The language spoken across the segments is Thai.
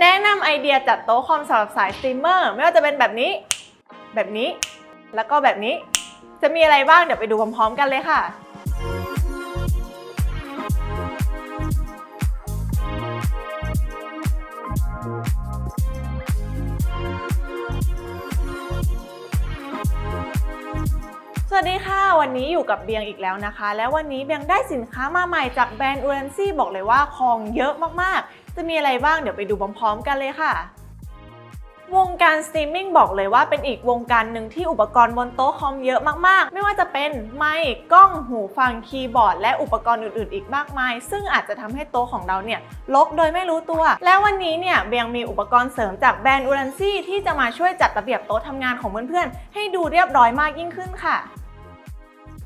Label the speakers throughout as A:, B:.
A: แนะนำไอเดียจัดโต๊ะคอมสำหรับสายสตรีมเมอร์ไม่ว่าจะเป็นแบบนี้ แบบนี้ แล้วก็แบบนี้ จะมีอะไรบ้างเดี๋ยวไปดูพร้อมๆกันเลยค่ะสวัสดีค่ะ วันนี้อยู่กับเบียงอีกแล้วนะคะ แล้ววันนี้เบียงได้สินค้ามาใหม่จากแบรนด์อูเรนซี่บอกเลยว่าของเยอะมาก จะมีอะไรบ้างเดี๋ยวไปดูพร้อมๆกันเลยค่ะวงการสตรีมมิ่งบอกเลยว่าเป็นอีกวงการหนึ่งที่อุปกรณ์บนโต๊ะคอมเยอะมากๆ ไม่ว่าจะเป็นไมค์กล้องหูฟังคีย์บอร์ด และอุปกรณ์อื่นๆ อีกมากมาย ซึ่งอาจจะทำให้โต๊ะของเราเนี่ยลกโดยไม่รู้ตัว และวันนี้เนี่ยเบียงมีอุปกรณ์เสริมจากแบรนด์อูรันซี่ที่จะมาช่วยจัดระเบียบโต๊ะทำงานของเพื่อนๆให้ดูเรียบร้อยมากยิ่งขึ้นค่ะ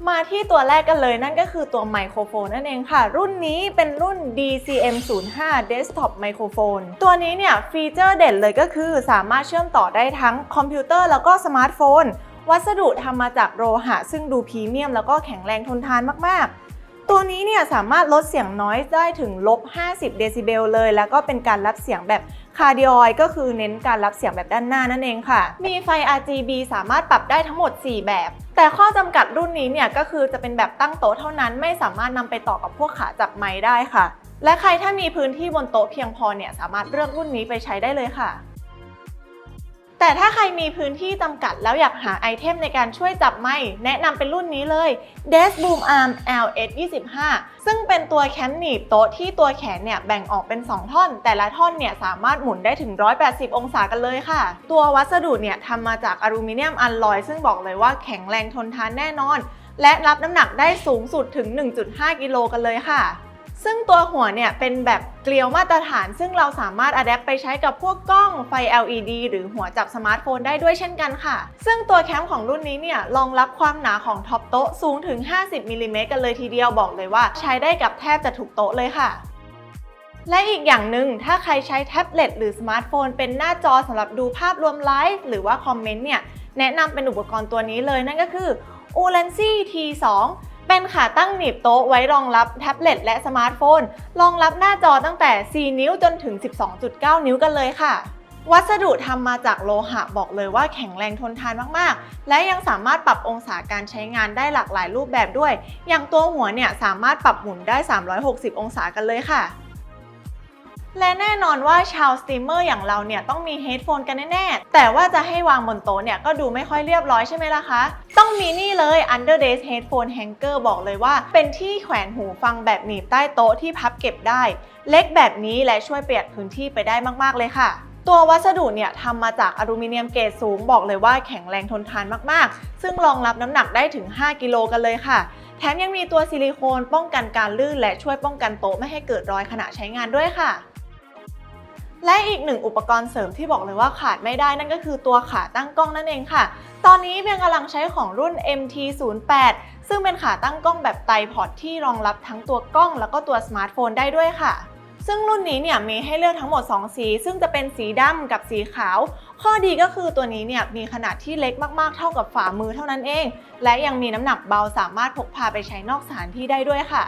A: มาที่ตัวแรกกันเลยนั่นก็คือตัวไมโครโฟนนั่นเองค่ะ รุ่นนี้เป็นรุ่น DCM05 Desktop Microphone ตัวนี้เนี่ยฟีเจอร์เด่นเลยก็คือสามารถเชื่อมต่อได้ทั้งคอมพิวเตอร์แล้วก็สมาร์ทโฟน วัสดุทำมาจากโลหะ ซึ่งดูพรีเมียมแล้วก็แข็งแรงทนทานมากๆ ตัวนี้เนี่ยสามารถลดเสียงน้อยได้ถึงลบ 50 เดซิเบลเลย แล้วก็เป็นการรับเสียงแบบ คาร์ดิออยก็คือเน้นการรับเสียงแบบด้านหน้านั่นเองค่ะ มีไฟ RGB สามารถปรับได้ทั้งหมด 4 แบบ แต่ข้อจำกัดรุ่นนี้เนี่ยก็คือจะเป็นแบบตั้งโต๊ะเท่านั้น ไม่สามารถนำไปต่อกับพวกขาจับไม้ได้ค่ะ และใครถ้ามีพื้นที่บนโต๊ะเพียงพอเนี่ยสามารถเลือกรุ่นนี้ไปใช้ได้เลยค่ะ แต่ถ้าใครมีพื้นที่จำกัดแล้วอยากหาไอเทมในการช่วยจับไม้แนะนำเป็นรุ่นนี้เลย Desk Boom Arm LS25 ซึ่งเป็นตัวแคมหนีบโต๊ะที่ตัวแขนเนี่ยแบ่งออกเป็น 2 ท่อน แต่ละท่อนเนี่ยสามารถหมุนได้ถึง 180 องศากันเลยค่ะ ตัววัสดุเนี่ยทำมาจากอลูมิเนียมอัลลอย ซึ่งบอกเลยว่าแข็งแรงทนทานแน่นอน และรับน้ำหนักได้สูงสุดถึง 1.5 กิโลกันเลยค่ะ ซึ่งตัวหัวเนี่ยเป็นแบบเกลียวมาตรฐาน ซึ่งเราสามารถอัดแอปไปใช้กับพวกกล้องไฟ LED หรือหัวจับสมาร์ทโฟนได้ด้วยเช่นกันค่ะ ซึ่งตัวแคมของรุ่นนี้เนี่ยรองรับความหนาของท็อปโต๊ะสูงถึง 50มิลลิเมตรกันเลยทีเดียวบอกเลยว่าใช้ได้กับแทบจะทุกโต๊ะเลยค่ะและอีกอย่างหนึ่งถ้าใครใช้แท็บเล็ตหรือสมาร์ทโฟน เป็นหน้าจอสำหรับดูภาพรวมไลฟ์หรือว่าคอมเมนต์เนี่ย แนะนำเป็นอุปกรณ์ตัวนี้เลยนั่นก็คือ u l a n c y T2 เป็นขาตั้งหนีบโต๊ะไว้รองรับแท็บเล็ตและสมาร์ทโฟน รองรับหน้าจอตั้งแต่ 4 นิ้วจนถึง 12.9 นิ้วกันเลยค่ะ วัสดุทำมาจากโลหะบอกเลยว่าแข็งแรงทนทานมากๆ และยังสามารถปรับองศาการใช้งานได้หลากหลายรูปแบบด้วย อย่างตัวหัวเนี่ยสามารถปรับหมุนได้ 360 องศากันเลยค่ะ และแน่นอนว่าชาวสตรีมเมอร์อย่างเราเนี่ยต้องมีเฮดโฟนกันแน่ๆ แต่ว่าจะให้วางบนโต๊ะเนี่ยก็ดูไม่ค่อยเรียบร้อยใช่ไหมล่ะคะ ต้องมีนี่เลย Under Desk Headphone Hanger บอกเลยว่า เป็นที่แขวนหูฟังแบบหนีบใต้โต๊ะที่พับเก็บได้ เล็กแบบนี้และช่วยประหยัดพื้นที่ไปได้มากๆเลยค่ะตัววัสดุเนี่ยทำมาจากอลูมิเนียมเกรดสูงบอกเลยว่าแข็งแรงทนทานมากๆ ซึ่งรองรับน้ำหนักได้ถึง 5 กิโลกันเลยค่ะ แถมยังมีตัวซิลิโคนป้องกันการลื่นและช่วยป้องกันโต๊ะไม่ให้เกิดรอยขณะใช้งานด้วยค่ะ และอีกหนึ่งอุปกรณ์เสริมที่บอกเลยว่าขาดไม่ได้นั่นก็คือตัวขาตั้งกล้องนั่นเองค่ะ ตอนนี้เบียงกำลังใช้ของรุ่น MT08 ซึ่งเป็นขาตั้งกล้องแบบไตพอร์ตที่รองรับทั้งตัวกล้อง แล้วก็ตัวสมาร์ทโฟนได้ด้วยค่ะซึ่งรุ่นนี้เนี่ยมีให้เลือกทั้งหมด 2 สี ซึ่งจะเป็นสีดำกับสีขาว ข้อดีก็คือตัวนี้เนี่ยมีขนาดที่เล็กมากๆ เท่ากับฝ่ามือเท่านั้นเอง และยังมีน้ำหนักเบาสามารถพกพาไปใช้นอกสถานที่ได้ด้วยค่ะ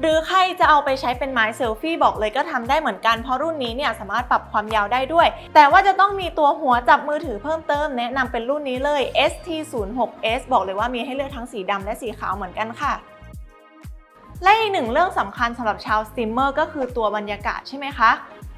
A: หรือใครจะเอาไปใช้เป็นไม้เซลฟี่บอกเลยก็ทำได้เหมือนกันเพราะรุ่นนี้เนี่ยสามารถปรับความยาวได้ด้วย แต่ว่าจะต้องมีตัวหัวจับมือถือเพิ่มเติม แนะนำเป็นรุ่นนี้เลย ST06S บอกเลยว่ามีให้เลือกทั้งสีดำและสีขาวเหมือนกันค่ะและอีกหนึ่งเรื่องสำคัญสำหรับชาวสตรีมเมอร์ก็คือตัวบรรยากาศใช่ไหมคะ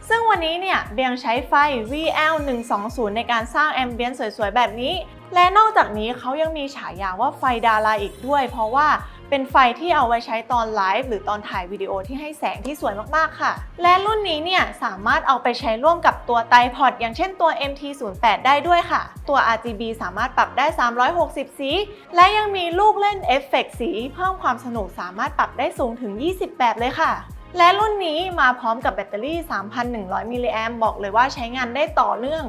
A: ซึ่งวันนี้เนี่ยเบียงใช้ไฟ VL120 ในการสร้างแอมเบียนสวยๆ แบบนี้ และนอกจากนี้เขายังมีฉายาว่าไฟดาราอีกด้วย เพราะว่า เป็นไฟที่เอาไว้ใช้ตอนไลฟ์หรือตอนถ่ายวิดีโอที่ให้แสงที่สวยมากๆค่ะ และรุ่นนี้เนี่ยสามารถเอาไปใช้ร่วมกับตัวไตพอดอย่างเช่นตัว MT08 ได้ด้วยค่ะ ตัว RGB สามารถปรับได้ 360 สี และยังมีลูกเล่นเอฟเฟกต์สีเพิ่มความสนุกสามารถปรับได้สูงถึง 20 แบบเลยค่ะและรุ่นนี้มาพร้อมกับแบตเตอรี่ 3,100 มิลลิแอมบอกเลยว่าใช้งานได้ต่อเนื่อง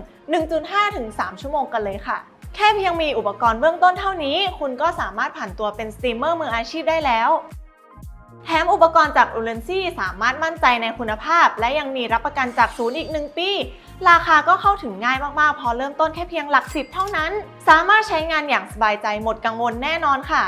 A: 1.5-3ชั่วโมงกันเลยค่ะ ค่เพียงมีอุปกรณ์เบื้องต้นเท่านี้ คุณก็สามารถผ่านตัวเป็นสตรีมเมอร์มืออาชีพได้แล้ว แถมอุปกรณ์จากอุเลนซี่สามารถมั่นใจในคุณภาพ และยังมีรับประกันจากศูนย์อีก 1 ปี ราคาก็เข้าถึงง่ายมากๆ พอเริ่มต้นแค่เพียงหลักสิบเท่านั้น สามารถใช้งานอย่างสบายใจหมดกังวลแน่นอนค่ะ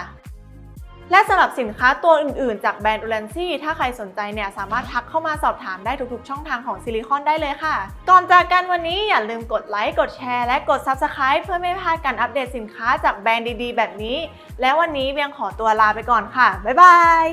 A: และสำหรับสินค้าตัวอื่นๆ จากแบรนด์ u l a n c y ถ้าใครสนใจเนี่ยสามารถทักเข้ามาสอบถามได้ทุกๆ ช่องทางของซิลิคอนได้เลยค่ะ ก่อนจากกันวันนี้อย่าลืมกดไลค์ กดแชร์ และกด Subscribe เพื่อไม่พลาดการอัปเดตสินค้าจากแบรนด์ดีๆ แบบนี้ และวันนี้เบียงขอตัวลาไปก่อนค่ะ บ๊ายบาย